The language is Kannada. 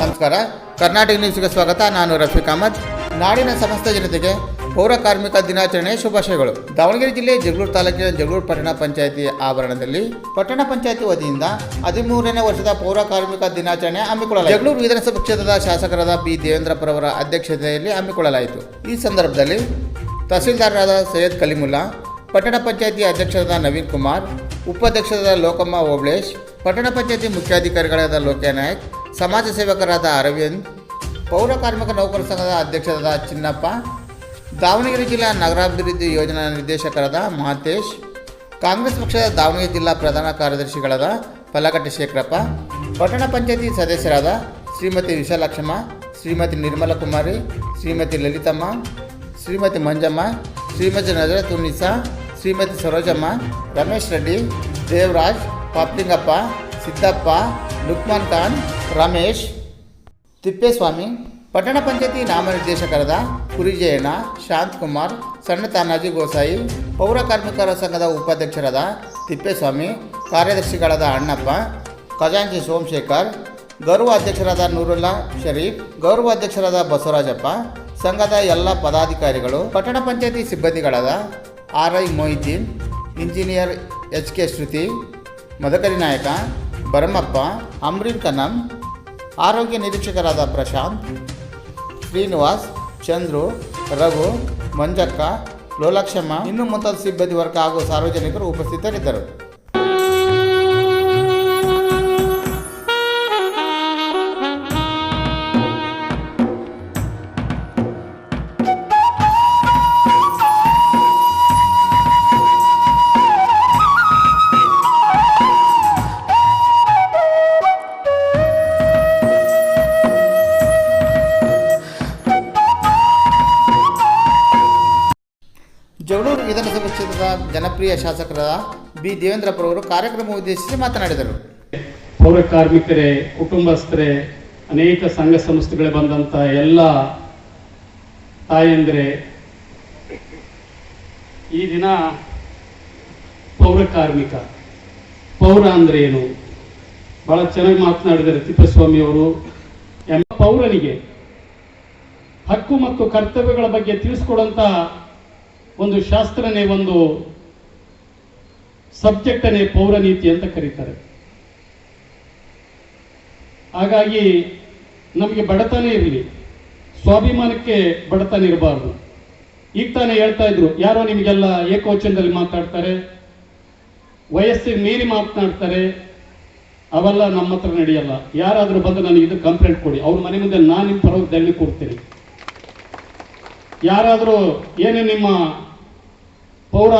ನಮಸ್ಕಾರ. ಕರ್ನಾಟಕ ನ್ಯೂಸ್ಗೆ ಸ್ವಾಗತ. ನಾನು ರಫೀಕ್ ಅಹಮದ್. ನಾಡಿನ ಸಮಸ್ತ ಜನತೆಗೆ ಪೌರ ಕಾರ್ಮಿಕ ದಿನಾಚರಣೆ ಶುಭಾಶಯಗಳು. ದಾವಣಗೆರೆ ಜಿಲ್ಲೆ ಜಗಳೂರು ತಾಲೂಕಿನ ಜಗಳೂರು ಪಟ್ಟಣ ಪಂಚಾಯಿತಿ ಆವರಣದಲ್ಲಿ ಪಟ್ಟಣ ಪಂಚಾಯಿತಿ ವತಿಯಿಂದ ಹದಿಮೂರನೇ ವರ್ಷದ ಪೌರ ಕಾರ್ಮಿಕ ದಿನಾಚರಣೆ ಹಮ್ಮಿಕೊಳ್ಳಲಾಯಿತು. ಜಗಳೂರು ವಿಧಾನಸಭಾ ಕ್ಷೇತ್ರದ ಶಾಸಕರಾದ ಬಿ ದೇವೇಂದ್ರಪ್ಪರವರ ಅಧ್ಯಕ್ಷತೆಯಲ್ಲಿ ಹಮ್ಮಿಕೊಳ್ಳಲಾಯಿತು. ಈ ಸಂದರ್ಭದಲ್ಲಿ ತಹಸೀಲ್ದಾರರಾದ ಸೈಯದ್ ಕಲಿಮುಲ್ಲಾ, ಪಟ್ಟಣ ಪಂಚಾಯಿತಿ ಅಧ್ಯಕ್ಷರಾದ ನವೀನ್ ಕುಮಾರ್, ಉಪಾಧ್ಯಕ್ಷರಾದ ಲೋಕಮ್ಮ ಓಬ್ಳೇಶ್ ಪಟ್ಟಣ ಪಂಚಾಯಿತಿ ಮುಖ್ಯಾಧಿಕಾರಿಗಳಾದ ಲೋಕ್ಯ ನಾಯಕ್ ಸಮಾಜ ಸೇವಕರಾದ ಅರವಿಂದ್, ಪೌರ ಕಾರ್ಮಿಕ ನೌಕರ ಸಂಘದ ಅಧ್ಯಕ್ಷರಾದ ಚಿನ್ನಪ್ಪ, ದಾವಣಗೆರೆ ಜಿಲ್ಲಾ ನಗರಾಭಿವೃದ್ಧಿ ಯೋಜನಾ ನಿರ್ದೇಶಕರಾದ ಮಹಾಂತೇಶ್, ಕಾಂಗ್ರೆಸ್ ಪಕ್ಷದ ದಾವಣಗೆರೆ ಜಿಲ್ಲಾ ಪ್ರಧಾನ ಕಾರ್ಯದರ್ಶಿಗಳಾದ ಪಲ್ಲಗಟ್ಟಿ ಶೇಖರಪ್ಪ, ಪಟ್ಟಣ ಪಂಚಾಯತಿ ಸದಸ್ಯರಾದ ಶ್ರೀಮತಿ ವಿಶಾಲಾಕ್ಷಮ್ಮ ಶ್ರೀಮತಿ ನಿರ್ಮಲ ಕುಮಾರಿ, ಶ್ರೀಮತಿ ಲಲಿತಮ್ಮ, ಶ್ರೀಮತಿ ಮಂಜಮ್ಮ, ಶ್ರೀಮತಿ ನಜರತುನ್ನಿಸಾ ಶ್ರೀಮತಿ ಸರೋಜಮ್ಮ, ರಮೇಶ್ ರೆಡ್ಡಿ, ದೇವರಾಜ್, ಪಾಪ್ಲಿಂಗಪ್ಪ, ಸಿದ್ದಪ್ಪ, ಲುಕ್ಮಾನ್ ಖಾನ್ ರಮೇಶ್, ತಿಪ್ಪೇಸ್ವಾಮಿ, ಪಟ್ಟಣ ಪಂಚಾಯತಿ ನಾಮನಿರ್ದೇಶಕರಾದ ಕುರಿಜಯಣ್ಣ, ಶಾಂತಕುಮಾರ್ ಸಣ್ಣ ತಾನಾಜಿ ಗೋಸಾಯಿ, ಪೌರ ಕಾರ್ಮಿಕರ ಸಂಘದ ಉಪಾಧ್ಯಕ್ಷರಾದ ತಿಪ್ಪೇಸ್ವಾಮಿ, ಕಾರ್ಯದರ್ಶಿಗಳಾದ ಅಣ್ಣಪ್ಪ, ಖಜಾಂಚಿ ಸೋಮಶೇಖರ್, ಗೌರವ ಅಧ್ಯಕ್ಷರಾದ ನೂರುಲ್ಲಾ ಶರೀಫ್, ಗೌರವ ಅಧ್ಯಕ್ಷರಾದ ಬಸವರಾಜಪ್ಪ, ಸಂಘದ ಎಲ್ಲ ಪದಾಧಿಕಾರಿಗಳು, ಪಟ್ಟಣ ಪಂಚಾಯತಿ ಸಿಬ್ಬಂದಿಗಳಾದ R I Mohiddin, engineer H K Shruti, Madakari Nayaka Bharamappa Amreen ಕನಂ ಆರೋಗ್ಯ ನಿರೀಕ್ಷಕರಾದ ಪ್ರಶಾಂತ್, ಶ್ರೀನಿವಾಸ್, ಚಂದ್ರು, ರಘು, ಮಂಜಕ್ಕ, ಲೋಲಕ್ಷಮ್ಮ, ಇನ್ನು ಮುಂತಾದ ಸಿಬ್ಬಂದಿ ವರ್ಗ ಹಾಗೂ ಸಾರ್ವಜನಿಕರು ಉಪಸ್ಥಿತರಿದ್ದರು. ವಿಧಾನಸಭಾ ಕ್ಷೇತ್ರದ ಜನಪ್ರಿಯ ಶಾಸಕರಾದ ಬಿ. ದೇವೇಂದ್ರಪ್ಪರವರು ಕಾರ್ಯಕ್ರಮ ಉದ್ದೇಶಿಸಿ ಮಾತನಾಡಿದರು. ಪೌರ ಕಾರ್ಮಿಕರೇ ಕುಟುಂಬಸ್ಥರೇ, ಅನೇಕ ಸಂಘ ಸಂಸ್ಥೆಗಳು ಬಂದಂಥ ಎಲ್ಲ ತಾಯಂದ್ರೆ, ಈ ದಿನ ಪೌರ ಕಾರ್ಮಿಕ ಪೌರ ಅಂದ್ರೆ ಏನು? ಬಹಳ ಚೆನ್ನಾಗಿ ಮಾತನಾಡಿದರೆ ತಿಪ್ಪಸ್ವಾಮಿ ಅವರು. ಎಂಬ ಪೌರನಿಗೆ ಹಕ್ಕು ಮತ್ತು ಕರ್ತವ್ಯಗಳ ಬಗ್ಗೆ ತಿಳಿಸ್ಕೊಡುವಂತ ಒಂದು ಶಾಸ್ತ್ರನೇ, ಒಂದು ಸಬ್ಜೆಕ್ಟನೇ ಪೌರನೀತಿ ಅಂತ ಕರೀತಾರೆ. ಹಾಗಾಗಿ ನಮಗೆ ಬಡತನ ಇರಲಿ. ಸ್ವಾಭಿಮಾನಕ್ಕೆ ಬಡತನ ಇರಬಾರ್ದು. ಈಗ ತಾನೇ ಹೇಳ್ತಾ ಇದ್ರು, ಯಾರೋ ನಿಮಗೆಲ್ಲ ಏಕವಚನದಲ್ಲಿ ಮಾತಾಡ್ತಾರೆ, ವಯಸ್ಸಿಗೆ ಮೀರಿ ಮಾತನಾಡ್ತಾರೆ, ಅವೆಲ್ಲ ನಮ್ಮ ಹತ್ರ ನಡೆಯಲ್ಲ. ಯಾರಾದರೂ ಬಂದು ನನಗೆ ಇದು ಕಂಪ್ಲೇಂಟ್ ಕೊಡಿ. ಅವ್ರ ಮನೆ ಮುಂದೆ ನಾನು ನಿಮ್ಮ ಪರವಾಗಿ ಕೊಡ್ತೀನಿ ಯಾರಾದರೂ ಏನೇ ನಿಮ್ಮ ಪೌರ